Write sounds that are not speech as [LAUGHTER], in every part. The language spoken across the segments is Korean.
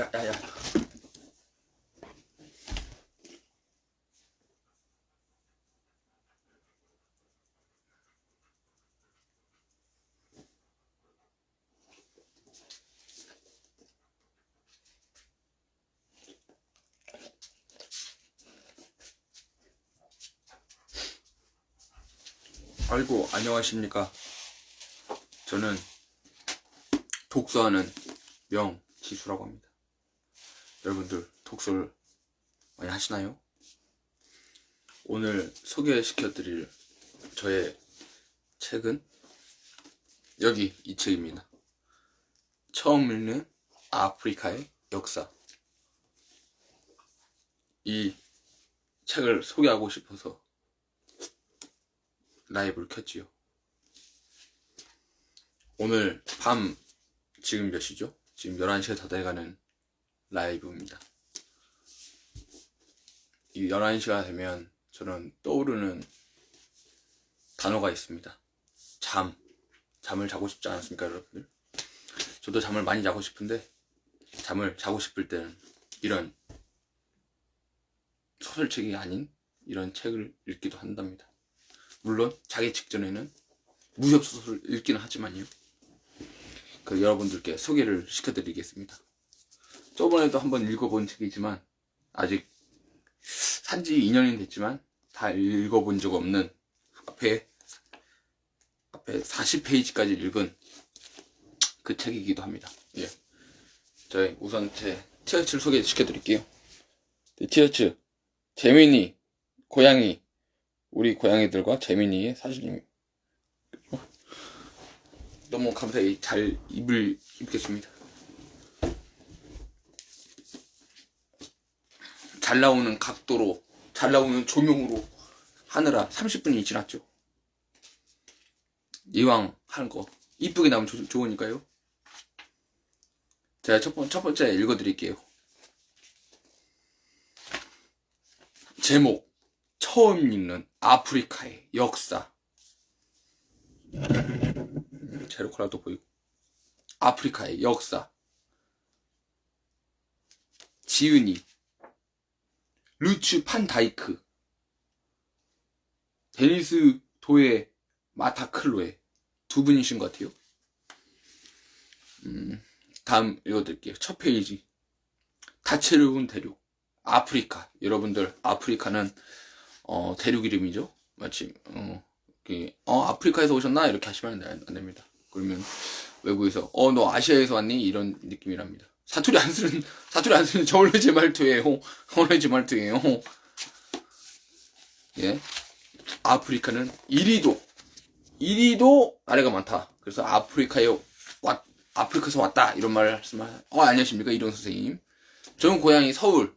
야, 야, 야. 아이고, 안녕하십니까. 저는 독서하는 명지수라고 합니다. 여러분들 독서를 많이 하시나요? 오늘 소개시켜드릴 저의 책은 여기 이 책입니다. 처음 읽는 아프리카의 역사. 이 책을 소개하고 싶어서 라이브를 켰지요. 오늘 밤 지금 몇 시죠? 지금 11시가 다 돼가는 라이브입니다. 이 11시가 되면 저는 떠오르는 단어가 있습니다. 잠. 잠을 자고 싶지 않았습니까, 여러분들? 저도 잠을 많이 자고 싶은데, 잠을 자고 싶을 때는 이런 소설책이 아닌 이런 책을 읽기도 한답니다. 물론 자기 직전에는 무협소설을 읽기는 하지만요. 그 여러분들께 소개를 시켜드리겠습니다. 저번에도 한번 읽어본 책이지만 아직 산지 2년이 됐지만 다 읽어본 적 없는 앞에 앞에 40페이지까지 읽은 그 책이기도 합니다. 예. 저희 우선 제 티셔츠를 소개시켜 드릴게요. 네, 티셔츠 재민이 고양이 우리 고양이들과 재민이의 사진입니다. 너무 감사히 잘 입을 입겠습니다. 잘 나오는 각도로, 잘 나오는 조명으로 하느라 30분이 지났죠. 이왕 하는 거 이쁘게 나오면 조- 좋으니까요. 제가 첫, 번, 첫 번째 읽어드릴게요. 제목 처음 읽는 아프리카의 역사. 제로콜라도 보이고. 아프리카의 역사. 지은이. 루츠 판다이크. 데니스 도에 마타 클로에 두 분이신 것 같아요. 음, 다음 읽어드릴게요. 첫 페이지. 다채로운 대륙. 아프리카. 여러분들, 아프리카는 어, 대륙 이름이죠. 마치 어, 이렇게, 어, 아프리카에서 오셨나 이렇게 하시면 안, 안 됩니다. 그러면 외국에서 어 너 아시아에서 왔니 이런 느낌이랍니다. 사투리 안 쓰는 사투리 안 쓰는 저울레지 말투예요. 저울레지 말투예요. 예. 아프리카는 이리도 이리도 아래가 많다. 그래서 아프리카에 왔 아프리카에서 왔다 이런 말을 하시면 어 안녕하십니까 이런 선생님. 저는 고향이 서울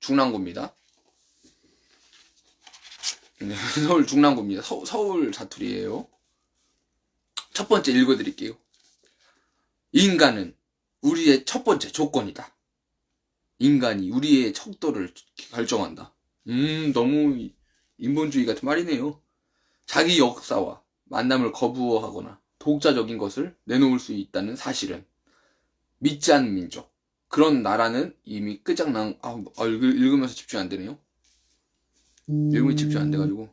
중랑구입니다. 네, [LAUGHS] 서울 중랑구입니다. 서, 서울 사투리예요. 첫 번째 읽어드릴게요. 인간은 우리의 첫 번째 조건이다. 인간이 우리의 척도를 결정한다. 음, 너무 인본주의 같은 말이네요. 자기 역사와 만남을 거부하거나 독자적인 것을 내놓을 수 있다는 사실은 믿지 않는 민족. 그런 나라는 이미 끝장난, 아, 아, 읽- 읽으면서 집중 안 되네요. 내용이 집중 안 돼가지고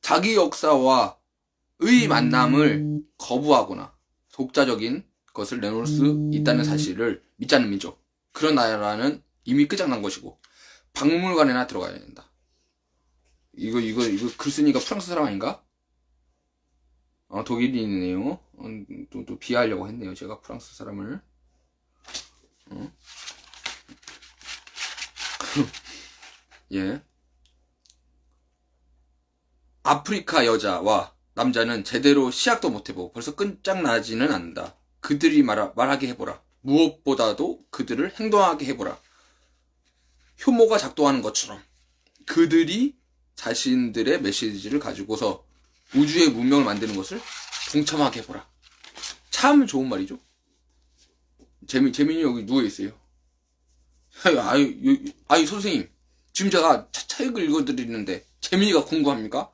자기 역사와 의 만남을 거부하거나 독자적인 것을 내놓을 수 있다는 사실을 믿지 않는 민족 그런 나라는 이미 끝장난 것이고 박물관에나 들어가야 된다. 이거 이거 이거 글쓴이가 프랑스 사람 아닌가? 어 독일인이네요. 어, 또, 또 비하하려고 했네요. 제가 프랑스 사람을. 어? [LAUGHS] 예. 아프리카 여자와 남자는 제대로 시약도 못해보고 벌써 끈짝나지는 않는다. 그들이 말하, 말하게 해보라. 무엇보다도 그들을 행동하게 해보라. 효모가 작동하는 것처럼 그들이 자신들의 메시지를 가지고서 우주의 문명을 만드는 것을 동참하게 해보라. 참 좋은 말이죠. 재민, 재민이 여기 누워있어요. [LAUGHS] 아유, 아유, 아유, 선생님. 지금 제가 차- 책을 읽어드리는데 재민이가 궁금합니까?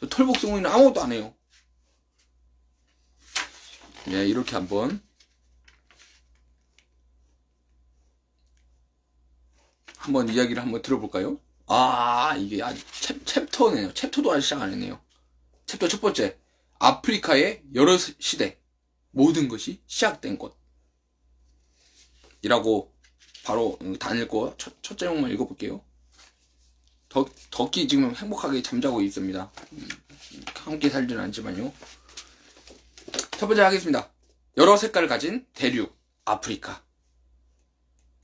저 털복숭이는 아무것도 안 해요. 예, 이렇게 한번 한번 이야기를 한번 들어볼까요? 아, 이게 아직 챕, 챕터네요. 챕터도 아직 시작 안 했네요. 챕터 첫 번째. 아프리카의 여러 시- 시대. 모든 것이 시작된 곳. 이라고 바로 다 읽고 첫, 첫 제목만 읽어볼게요. 덕, 덕기 지금 행복하게 잠자고 있습니다. 음, 함께 살지는 않지만요. 첫 번째 하겠습니다. 여러 색깔을 가진 대륙, 아프리카.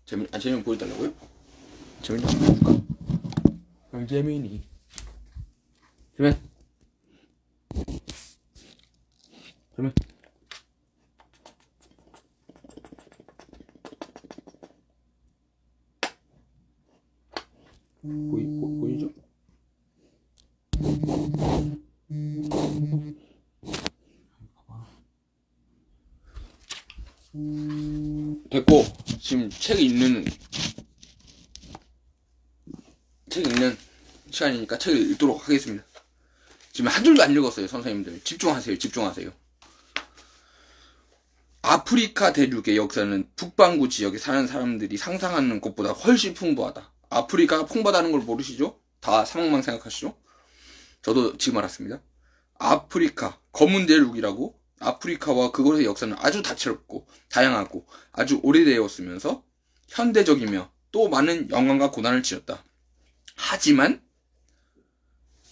재민, 아, 재민 보여달라고요? 재민 한번? 그럼 재민이. 재민. 재민. 보이, 보, 보이죠? 됐고 지금 책 읽는 책 읽는 시간이니까 책을 읽도록 하겠습니다. 지금 한 줄도 안 읽었어요, 선생님들. 집중하세요, 집중하세요. 아프리카 대륙의 역사는 북반구 지역에 사는 사람들이 상상하는 것보다 훨씬 풍부하다. 아프리카가 풍부하다는 걸 모르시죠? 다 사막만 생각하시죠? 저도 지금 알았습니다. 아프리카, 검은 대륙이라고 아프리카와 그곳의 역사는 아주 다채롭고 다양하고 아주 오래되었으면서 현대적이며 또 많은 영광과 고난을 지었다. 하지만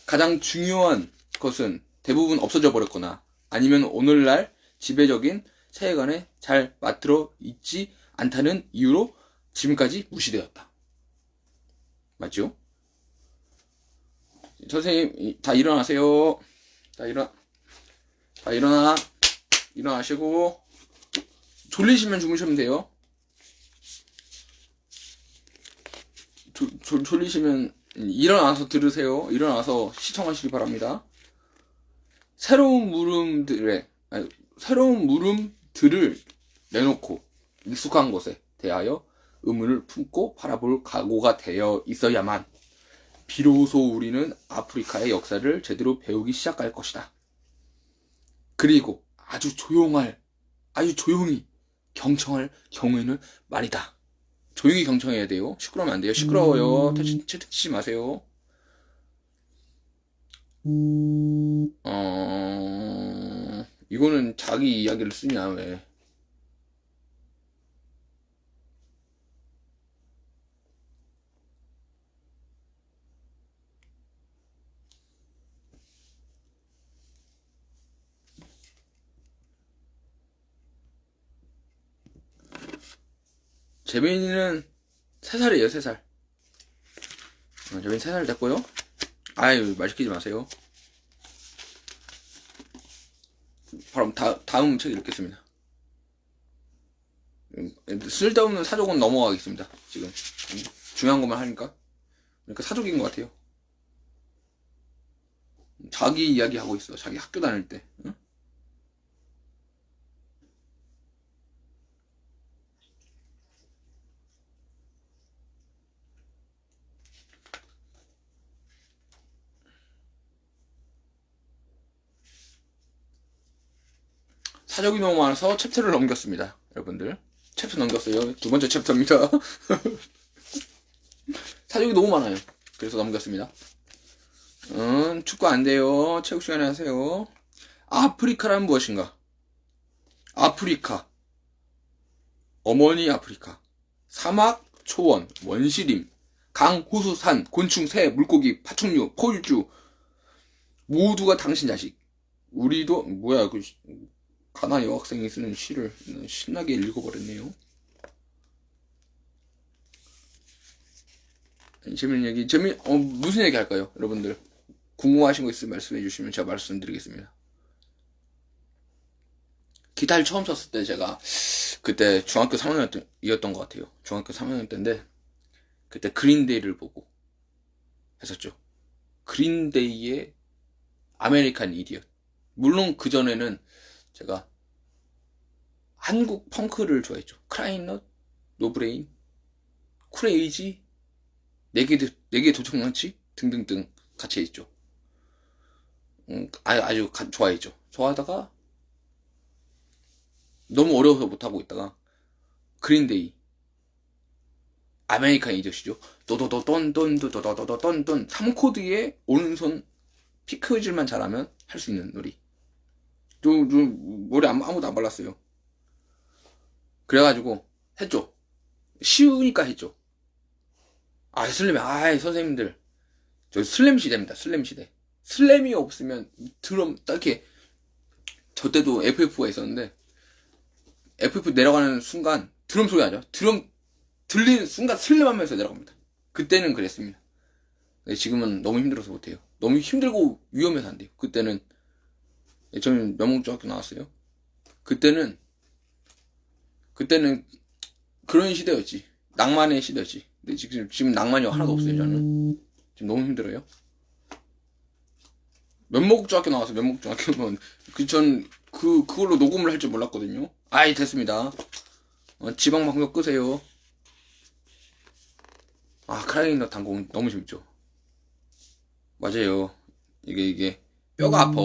가장 중요한 것은 대부분 없어져 버렸거나 아니면 오늘날 지배적인 세계관에 잘 맞들어 있지 않다는 이유로 지금까지 무시되었다. 맞죠? 선생님 이- 다 일어나세요. 다 일어 다 일어나 일어나시고 졸리시면 주무시면 돼요. 조, 졸- 졸리시면 일어나서 들으세요. 일어나서 시청하시기 바랍니다. 새로운 물음들의 아니, 새로운 물음들을 내놓고 익숙한 것에 대하여 의문을 품고 바라볼 각오가 되어 있어야만 비로소 우리는 아프리카의 역사를 제대로 배우기 시작할 것이다. 그리고 아주 조용할, 아주 조용히 경청할 경우에는 말이다. 조용히 경청해야 돼요. 시끄러우면 안 돼요. 시끄러워요. 채- 채택 치지 마세요. 어, 이거는 자기 이야기를 쓰냐, 왜. 재민이는 3살이에요, 3살. 어, 재민이 3살 됐고요. 아유, 말 시키지 마세요. 바로 다, 다음 책 읽겠습니다. 음, 쓸데없는 사족은 넘어가겠습니다. 지금. 음, 중요한 것만 하니까. 그러니까 사족인 것 같아요. 자기 이야기 하고 있어. 자기 학교 다닐 때. 응? 사족이 너무 많아서 챕터를 넘겼습니다. 여러분들. 챕터 넘겼어요. 두 번째 챕터입니다. [LAUGHS] 사족이 너무 많아요. 그래서 넘겼습니다. 음, 축구 안 돼요. 체육 시간에 하세요. 아프리카란 무엇인가? 아프리카. 어머니 아프리카. 사막, 초원, 원시림, 강, 호수, 산, 곤충, 새, 물고기, 파충류, 포유류. 모두가 당신 자식. 우리도, 뭐야, 그, 가나 여학생이 쓰는 시를 신나게 읽어버렸네요. 재밌는 얘기, 재미, 어, 무슨 얘기 할까요? 여러분들. 궁금하신 거 있으면 말씀해 주시면 제가 말씀드리겠습니다. 기타를 처음 쳤을 때 제가 그때 중학교 3학년이었던 것 같아요. 중학교 3학년 때인데 그때 그린데이를 보고 했었죠. 그린데이의 아메리칸 이디엇. 물론 그 전에는 제가 한국 펑크를 좋아했죠. 크라이넛, 노브레인, 쿠레이지, 네개 네개 도청장치 등등등 같이 했죠. 음, 아, 아주 가- 좋아했죠. 좋아하다가 너무 어려워서 못하고 있다가 그린데이 아메리칸 이저씨죠. 또도도돈돈도도도도돈돈 3코드의 오른손 피크질만 잘하면 할 수 있는 놀이. 저, 저, 머리 아무, 아무도 안 발랐어요. 그래가지고, 했죠. 쉬우니까 했죠. 아, 슬램, 아, 선생님들. 저 슬램 시대입니다. 슬램 시대. 슬램이 없으면 드럼, 딱히, 저 때도 FF가 있었는데, FF 내려가는 순간, 드럼 소리 나죠? 드럼, 들리는 순간 슬램 하면서 내려갑니다. 그때는 그랬습니다. 지금은 너무 힘들어서 못해요. 너무 힘들고 위험해서 안 돼요. 그때는, 예, 저는 명문중학교 나왔어요. 그때는, 그때는 그런 시대였지. 낭만의 시대였지. 근데 지금, 지금 낭만이 하나도 없어요, 저는. 지금 너무 힘들어요. 면목중학교 나와서 면목중학교면, 그, 전, 그, 그걸로 녹음을 할 줄 몰랐거든요. 아이, 됐습니다. 어, 지방 방송 끄세요. 아, 크라이너 단공 너무 재밌죠. 맞아요. 이게, 이게, 뼈가 아파.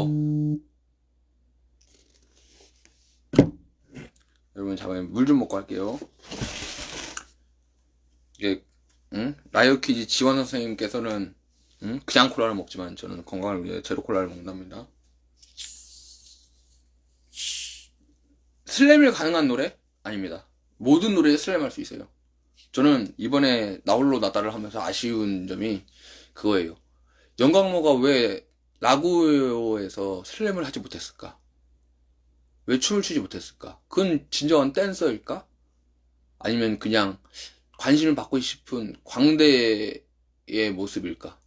여러분, 잠깐만, 물좀 먹고 할게요. 이게, 응? 라이오키즈 지원 선생님께서는, 응? 그냥 콜라를 먹지만, 저는 건강을 위해 제로 콜라를 먹는답니다. 슬램을 가능한 노래? 아닙니다. 모든 노래에 슬램 할 수 있어요. 저는 이번에 나홀로 나다를 하면서 아쉬운 점이 그거예요. 영광모가 왜 라구에서 슬램을 하지 못했을까? 왜 춤을 추지 못했을까? 그건 진정한 댄서일까? 아니면 그냥 관심을 받고 싶은 광대의 모습일까?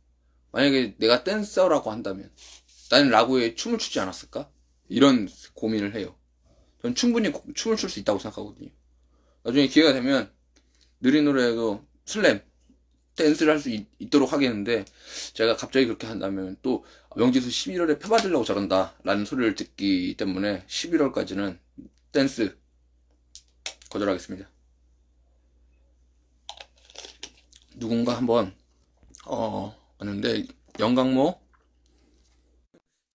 만약에 내가 댄서라고 한다면 나는 라구에 춤을 추지 않았을까? 이런 고민을 해요. 전 충분히 고- 춤을 출 수 있다고 생각하거든요. 나중에 기회가 되면 느린 노래도 슬램 댄스를 할 수 있도록 하겠는데 제가 갑자기 그렇게 한다면 또 명지수 11월에 표 받으려고 저런다 라는 소리를 듣기 때문에 11월까지는 댄스 거절하겠습니다. 누군가 한번 어 왔는데 영광모